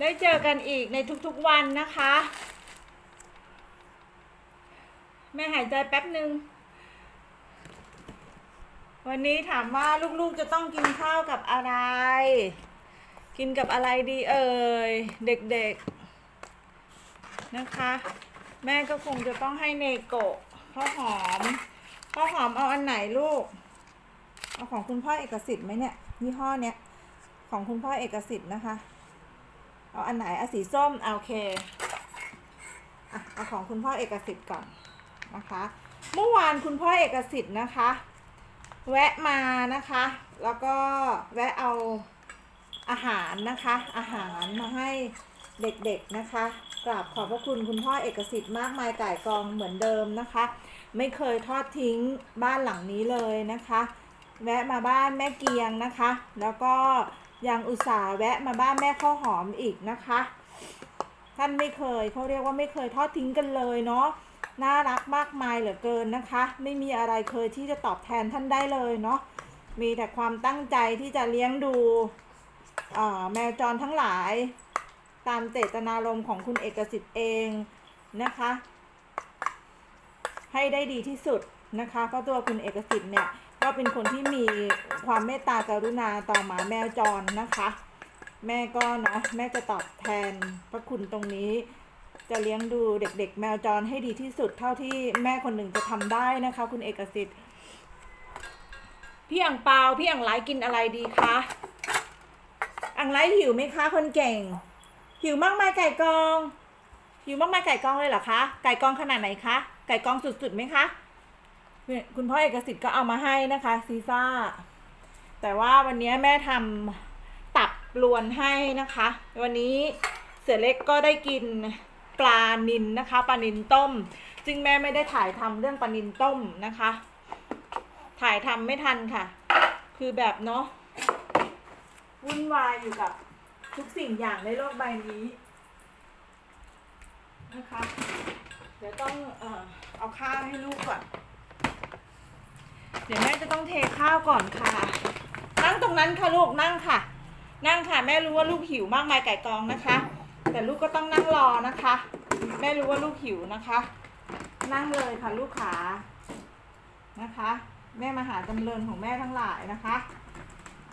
ได้เจอกันอีกในทุกๆวันนะคะ แม่หายใจแป๊บหนึ่งวันนี้ถามว่าลูกๆจะต้องกินข้าวกับอะไร กินกับอะไรดีเอ่ย เด็กๆนะคะ แม่ก็คงจะต้องให้เนโกะข้าวหอมข้าวหอมเอาอันไหนลูก เอาของคุณพ่อเอกสิทธิ์ไหมเนี่ยยี่ห้อเนี้ยของคุณพ่อเอกสิทธิ์นะคะ เอาอันไหนเอาสีส้มเอาโอเคอะเอาของคุณพ่อเอกสิทธิ์ก่อนนะคะ เมื่อวานคุณพ่อเอกสิทธิ์นะคะ แวะมานะคะ แล้วก็แวะเอาอาหารนะคะ อาหารมาให้เด็กๆนะคะกราบขอบพระคุณคุณพ่อเอกสิทธิ์มากมายก่ายกองเหมือนเดิมนะคะ ไม่เคยทอดทิ้งบ้านหลังนี้เลยนะคะ แวะมาบ้านแม่เกียงนะคะ แล้วก็ ยังอุตส่าห์แวะมาบ้านแม่ข้าวหอมอีกนะคะ ท่านไม่เคยเขาเรียกว่าไม่เคยทอดทิ้งกันเลยเนาะน่ารักมากมายเหลือเกินนะคะ ไม่มีอะไรเคยที่จะตอบแทนท่านได้เลยเนาะมีแต่ความตั้งใจที่จะเลี้ยงดูแมวจรทั้งหลาย ตามเจตนารมณ์ของคุณเอกสิทธิ์เองนะคะ ให้ได้ดีที่สุดนะคะเพราะตัวคุณเอกสิทธิ์เนี่ย ก็เป็นคนที่มีความเมตตากรุณาต่อหมาแมวจรนะคะ แม่ก็เนาะแม่จะตอบแทนพระคุณตรงนี้ จะเลี้ยงดูเด็ก ๆ แมวจรให้ดีที่สุดเท่าที่แม่คนหนึ่งจะทำได้นะคะ คุณเอกสิทธิ์พี่อังเปาพี่อังไลกินอะไรดีคะอังไลหิวไหมคะ คนเก่ง หิวมากมายไก่กองหิวมากมายไก่กองเลยเหรอคะไก่กองขนาดไหนคะไก่กองสุดๆไหมคะ คุณพ่อเอกสิทธิ์ก็เอามาให้นะคะซีซ่า แต่ว่าวันนี้แม่ทำตับรวนให้นะคะ วันนี้เสือเล็กก็ได้กินปลานินนะคะปลานินต้มจึงแม่ไม่ได้ถ่ายทำเรื่องปลานินต้มนะคะ ถ่ายทำไม่ทันค่ะ คือแบบเนาะวุ่นวายอยู่กับทุกสิ่งอย่างในโลกใบนี้นะคะ เดี๋ยวต้องเอ่อเอาข้าวให้ลูกก่อน เดี๋ยวแม่จะต้องเทข้าวก่อนค่ะ นั่งตรงนั้นค่ะลูกนั่งค่ะ นั่งค่ะแม่รู้ว่าลูกหิวมากมายไก่กองนะคะ แต่ลูกก็ต้องนั่งรอนะคะ แม่รู้ว่าลูกหิวนะคะ นั่งเลยค่ะลูกขานะคะ แม่มาหาจำเริญของแม่ทั้งหลายนะคะ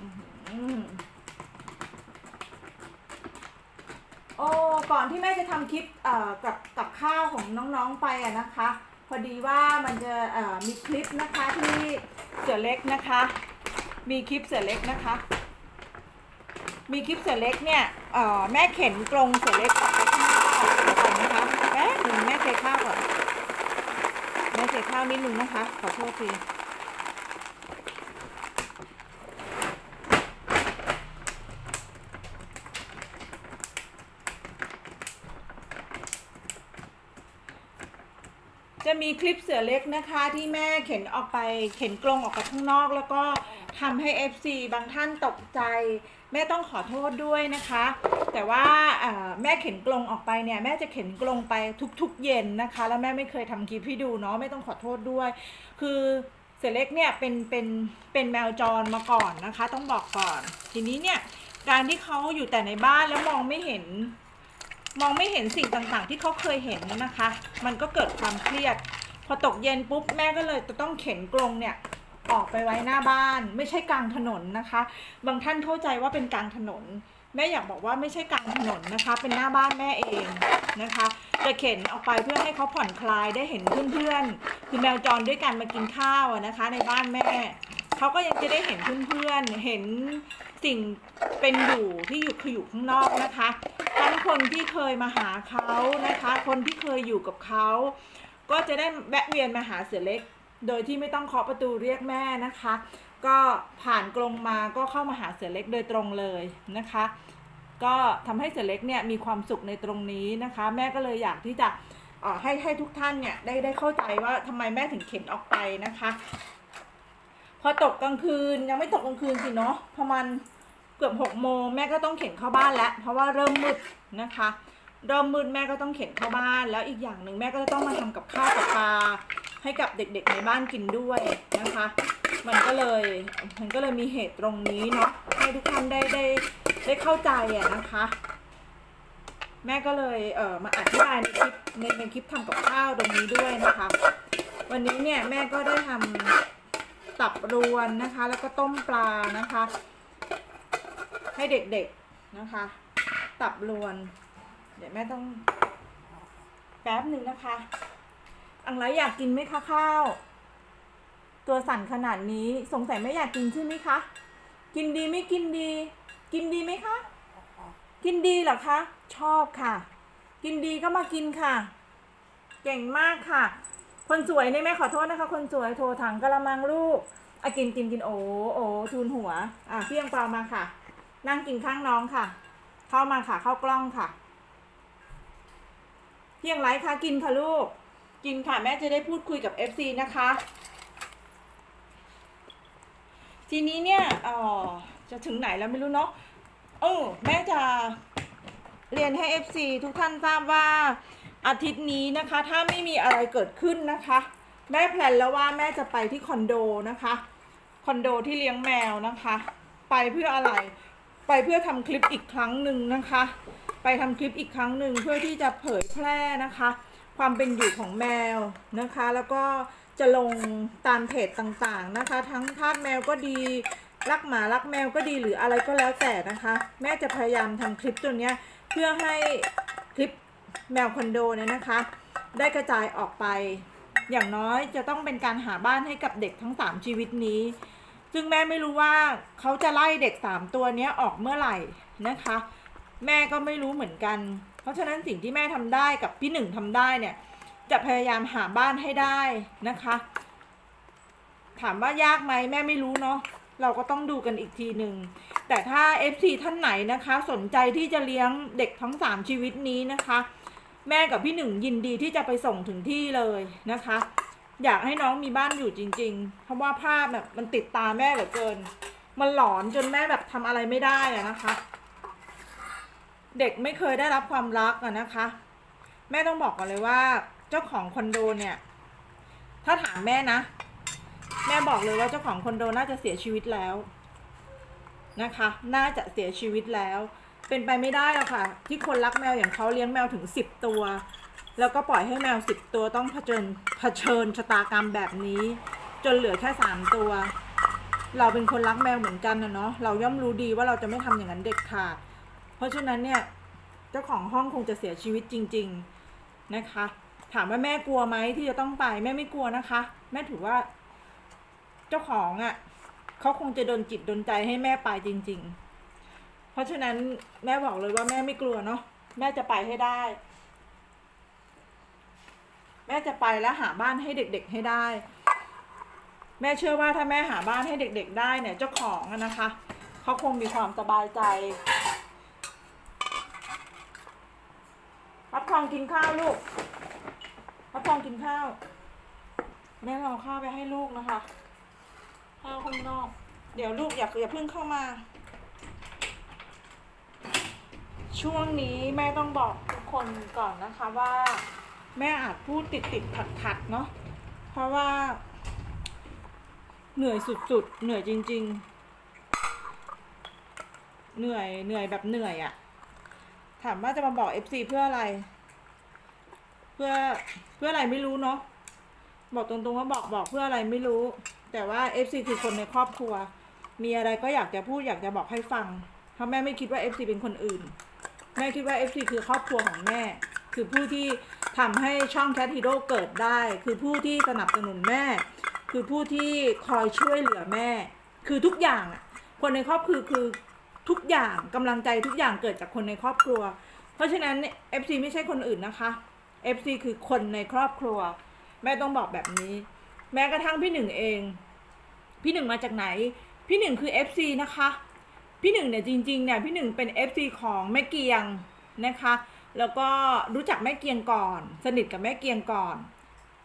อือหือโอ้ก่อนที่แม่จะทำคลิปเอ่อกับกับข้าวของน้องๆไปอะนะคะ พอดีว่ามันจะมีคลิปนะคะที่เสือเล็กนะคะ มีคลิปเสือเล็กนะคะ มีคลิปเสือเล็กเนี่ยแม่เข็นกรงเสือเล็กไปข้าวก่อนนะคะแป๊บหนึ่งแม่เทข้าวก่อนแม่เทข้าวนิดนึงนะคะขอโทษที จะมีคลิปเสือเล็กนะคะที่แม่เข็นออกไปเข็นกรงออกไปข้างนอก แล้วก็ทำให้ FC บางท่านตกใจ แม่ต้องขอโทษด้วยนะคะ แต่ว่าแม่เข็นกรงออกไปเนี่ยแม่จะเข็นกรงไปทุกๆ เย็นนะคะ แล้วแม่ไม่เคยทำคลิปให้ดูเนาะไม่ต้องขอโทษด้วย คือเสือเล็กเนี่ยเป็นเป็นเป็นแมวจรมาก่อนนะคะ ต้องบอกก่อน ทีนี้เนี่ยการที่เขาอยู่แต่ในบ้านแล้วมองไม่เห็น มองไม่เห็นสิ่งต่างๆ ที่เขาเคยเห็นนะคะ มันก็เกิดความเครียด พอตกเย็นปุ๊บแม่ก็เลยจะต้องเข็นกรงเนี่ยออกไปไว้หน้าบ้าน ไม่ใช่กลางถนนนะคะ บางท่านเข้าใจว่าเป็นกลางถนน แม่อยากบอกว่าไม่ใช่กลางถนนนะคะ เป็นหน้าบ้านแม่เองนะคะจะเข็นออกไปเพื่อให้เขาผ่อนคลายได้เห็นเพื่อนๆคือแมวจรด้วยกันมากินข้าวนะคะ ในบ้านแม่ เขาก็ยังจะได้เห็นเพื่อนๆ เห็นสิ่งเป็นอยู่ที่อยู่คืออยู่ข้างนอกนะคะทั้งคนที่เคยมาหาเขานะคะ คนที่เคยอยู่กับเขา ก็จะได้แวะเวียนมาหาเสือเล็ก โดยที่ไม่ต้องเคาะประตูเรียกแม่นะคะ ก็ผ่านกรงมาก็เข้ามาหาเสือเล็กโดยตรงเลยนะคะ ก็ทำให้เสือเล็กเนี่ยมีความสุขในตรงนี้นะคะ แม่ก็เลยอยากที่จะอ่อให้ให้ทุกท่านเนี่ยได้ได้เข้าใจว่าทำไมแม่ถึงเข็นออกไปนะคะ พอตกกลางคืนยังไม่ตกกลางคืนสิเนาะประมาณเกือบหกโมงแม่ก็ต้องเข็นเข้าบ้านแล้ว เพราะว่าเริ่มมืดนะคะเริ่มมืดแม่ก็ต้องเข็นเข้าบ้าน แล้วอีกอย่างหนึ่งแม่ก็จะต้องมาทำกับข้าวกับปลาให้กับเด็กๆในบ้านกินด้วยนะคะ มันก็เลยมันก็เลยมีเหตุตรงนี้เนาะให้ทุกท่านได้ได้ได้เข้าใจอะนะคะ แม่ก็เลยเออมาอธิบายในคลิปในในคลิปทำกับข้าวตรงนี้ด้วยนะคะ วันนี้เนี่ยแม่ก็ได้ทำ ตับรวนนะคะ แล้วก็ต้มปลานะคะ ให้เด็กๆนะคะ ตับรวน เดี๋ยวแม่ต้องแป๊บหนึ่งนะคะอังไรอยากกินไหมคะข้าว ตัวสั่นขนาดนี้สงสัยไม่อยากกินใช่ไหมคะ กินดีไม่กินดี กินดีไหมคะ กินดีเหรอคะ ชอบค่ะ กินดีก็มากินค่ะ เก่งมากค่ะ คนสวยนี่แม่ขอโทษนะคะ คนสวยโทรถังกระมังลูกอะกินกินกินโอ้โอ้ทูนหัว อะเพียงเปล่ามาค่ะ นั่งกินข้างน้องค่ะ เข้ามาค่ะ เข้ากล้องค่ะ เพียงไรคะกินค่ะลูก กินค่ะแม่จะได้พูดคุยกับ FC นะคะ ทีนี้เนี่ยเออจะถึงไหนแล้วไม่รู้เนาะเออแม่จะเรียนให้ FC ทุกท่านทราบว่า อาทิตย์นี้นะคะ ถ้าไม่มีอะไรเกิดขึ้นนะคะ แม่แพลนแล้วว่าแม่จะไปที่คอนโดนะคะ คอนโดที่เลี้ยงแมวนะคะ ไปเพื่ออะไร ไปเพื่อทำคลิปอีกครั้งหนึ่งนะคะ ไปทำคลิปอีกครั้งหนึ่งเพื่อที่จะเผยแพร่นะคะ ความเป็นอยู่ของแมวนะคะ แล้วก็จะลงตามเพจต่างๆนะคะ ทั้งทาสแมวก็ดีรักหมารักแมวก็ดีหรืออะไรก็แล้วแต่นะคะ แม่จะพยายามทำคลิปตัวเนี้ยเพื่อให้ แมวคอนโดเนี่ยนะคะ ได้กระจายออกไป อย่างน้อยจะต้องเป็นการหาบ้านให้กับเด็กทั้ง 3 ชีวิตนี้ ซึ่งแม่ไม่รู้ว่าเขาจะไล่เด็ก 3 ตัวนี้ออกเมื่อไหร่นะคะ แม่ก็ไม่รู้เหมือนกัน เพราะฉะนั้นสิ่งที่แม่ทำได้กับพี่หนึ่งทำได้เนี่ยจะพยายามหาบ้านให้ได้นะคะ ถามว่ายากไหมแม่ไม่รู้เนาะเราก็ต้องดูกันอีกทีหนึ่ง แต่ถ้า FC ท่านไหนนะคะ สนใจที่จะเลี้ยงเด็กทั้ง 3 ชีวิตนี้นะคะ แม่กับพี่หนึ่งยินดีที่จะไปส่งถึงที่เลยนะคะ อยากให้น้องมีบ้านอยู่จริง ๆ เพราะว่าภาพแบบมันติดตาแม่เหลือเกิน มันหลอนจนแม่แบบทำอะไรไม่ได้อะนะคะ เด็กไม่เคยได้รับความรักอะนะคะ แม่ต้องบอกก่อนเลยว่า เจ้าของคอนโดเนี่ย ถ้าถามแม่นะ แม่บอกเลยว่าเจ้าของคอนโดน่าจะเสียชีวิตแล้วนะคะ น่าจะเสียชีวิตแล้ว เป็นไปไม่ได้หรอกค่ะ ที่คนรักแมวอย่างเขาเลี้ยงแมวถึงสิบตัว แล้วก็ปล่อยให้แมวสิบตัวต้องเผชิญเผชิญชะตากรรมแบบนี้ จนเหลือแค่สามตัว เราเป็นคนรักแมวเหมือนกันนะเนาะเราย่อมรู้ดีว่าเราจะไม่ทำอย่างนั้นเด็ดขาดเพราะฉะนั้นเนี่ยเจ้าของห้องคงจะเสียชีวิตจริง ๆนะคะ ถามว่าแม่กลัวไหมที่จะต้องไปแม่ไม่กลัวนะคะ แม่ถือว่า เจ้าของอะ่ะเขาคงจะโดนจิตโดนใจให้แม่ไปจริง ๆ เพราะฉะนั้นแม่บอกเลยว่าแม่ไม่กลัวเนาะแม่จะไปให้ได้ แม่จะไปแล้วหาบ้านให้เด็กๆให้ได้ แม่เชื่อว่าถ้าแม่หาบ้านให้เด็ก ๆ ได้เนี่ยเจ้าของนะคะเขาคงมีความสบายใจพัดทองกินข้าวลูกพัดทองกินข้าว แม่เอาข้าวไปให้ลูกนะคะข้าวข้างนอก เดี๋ยวลูกอย่าอย่าเพิ่งเข้ามา ช่วงนี้แม่ต้องบอกทุกคนก่อนนะคะว่า แม่อาจพูดติดติดขัดขัดๆเนาะเพราะว่า เหนื่อยสุดๆ เหนื่อยจริง ๆ เหนื่อยเหนื่อยแบบเหนื่อยอะถามว่าจะมาบอก FC เพื่ออะไร เพื่อเพื่ออะไรไม่รู้เนาะบอกตรงๆว่าบอกบอกเพื่ออะไรไม่รู้ แต่ว่า FC คือคนในครอบครัว มีอะไรก็อยากจะพูดอยากจะบอกให้ฟังเพราะแม่ไม่คิดว่า FC เป็นคนอื่น แม่คิดว่า FC คือครอบครัวของแม่ คือผู้ที่ทำให้ช่องแคทฮีโร่เกิดได้ คือผู้ที่สนับสนุนแม่ คือผู้ที่คอยช่วยเหลือแม่ คือทุกอย่างอะคนในครอบครัวคือทุกอย่างกำลังใจทุกอย่างเกิดจากคนในครอบครัว เพราะฉะนั้น FC ไม่ใช่คนอื่นนะคะ FC คือคนในครอบครัว แม่ต้องบอกแบบนี้ แม้กระทั่งพี่หนึ่งเอง พี่หนึ่งมาจากไหน พี่หนึ่งคือ FC นะคะ พี่หนึ่งเนี่ยจริงๆเนี่ยพี่หนึ่งเป็น FC ของแม่เกียงนะคะ แล้วก็รู้จักแม่เกียงก่อน สนิทกับแม่เกียงก่อน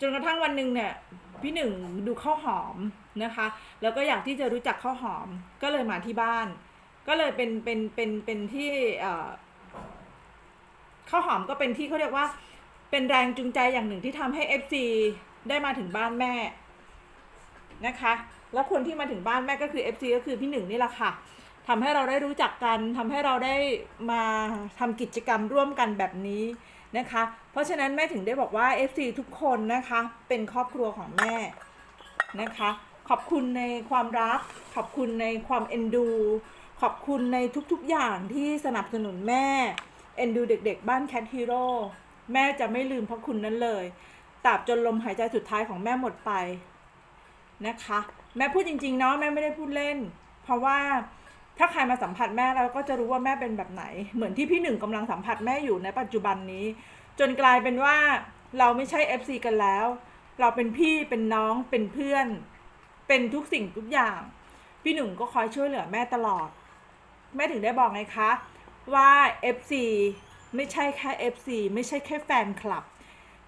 จนกระทั่งวันหนึ่งเนี่ยพี่หนึ่งดูข้าวหอมนะคะ แล้วก็อยากที่จะรู้จักข้าวหอมก็เลยมาที่บ้าน ก็เลยเป็นเป็นเป็นเป็นที่เอ่อข้าวหอมก็เป็นที่เขาเรียกว่า เป็นแรงจูงใจอย่างหนึ่งที่ทำให้ FC ได้มาถึงบ้านแม่นะคะ แล้วคนที่มาถึงบ้านแม่ก็คือ FC ก็คือพี่หนึ่งนี่แหละค่ะ ทำให้เราได้รู้จักกันทำให้เราได้มาทำกิจกรรมร่วมกันแบบนี้นะคะ เพราะฉะนั้นแม่ถึงได้บอกว่า FC ทุกคนนะคะ เป็นครอบครัวของแม่นะคะ ขอบคุณในความรัก ขอบคุณในความเอ็นดู ขอบคุณในทุกๆอย่างที่สนับสนุนแม่ เอ็นดูเด็กๆ บ้านแคทฮีโร่แม่จะไม่ลืมพระคุณนั้นเลยตราบจนลมหายใจสุดท้ายของแม่หมดไปนะคะ แม่พูดจริงๆเนาะแม่ไม่ได้พูดเล่น เพราะว่า ถ้าใครมาสัมผัสแม่แล้วก็จะรู้ว่าแม่เป็นแบบไหน เหมือนที่พี่หนึ่งกำลังสัมผัสแม่อยู่ในปัจจุบันนี้ จนกลายเป็นว่าเราไม่ใช่ FC กันแล้ว เราเป็นพี่เป็นน้องเป็นเพื่อน เป็นทุกสิ่งทุกอย่าง พี่หนึ่งก็คอยช่วยเหลือแม่ตลอด แม่ถึงได้บอกไงคะว่า FC ไม่ใช่แค่ FC ไม่ใช่แค่แฟนคลับ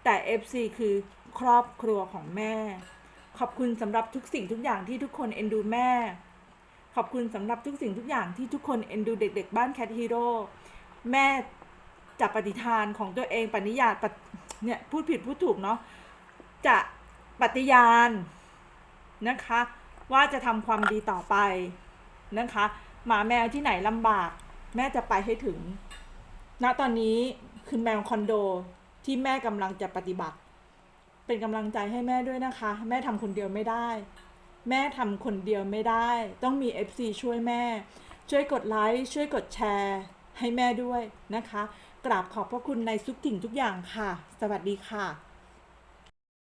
แต่ FC คือครอบครัวของแม่ ขอบคุณสำหรับทุกสิ่งทุกอย่างที่ทุกคนเอ็นดูแม่ ขอบคุณสำหรับทุกสิ่งทุกอย่างที่ทุกคนเอ็นดูเด็ก ๆ บ้านแคทฮีโร่แม่จะปฏิทานของตัวเองปณิญาณปฏิเนี่ยพูดผิดพูดถูกเนาะจะปฏิญาณนะคะ ว่าจะทำความดีต่อไปนะคะหมาแมวที่ไหนลำบาก แม่จะไปให้ถึงณตอนนี้คือแมวคอนโดที่แม่กำลังจะปฏิบัติ เป็นกำลังใจให้แม่ด้วยนะคะ แม่ทำคนเดียวไม่ได้ แม่ทำคนเดียวไม่ได้ ต้องมี FC ช่วยแม่ ช่วยกดไลค์ช่วยกดแชร์ให้แม่ด้วยนะคะ กราบขอบพระคุณในทุกสิ่งทุกอย่างค่ะ สวัสดีค่ะ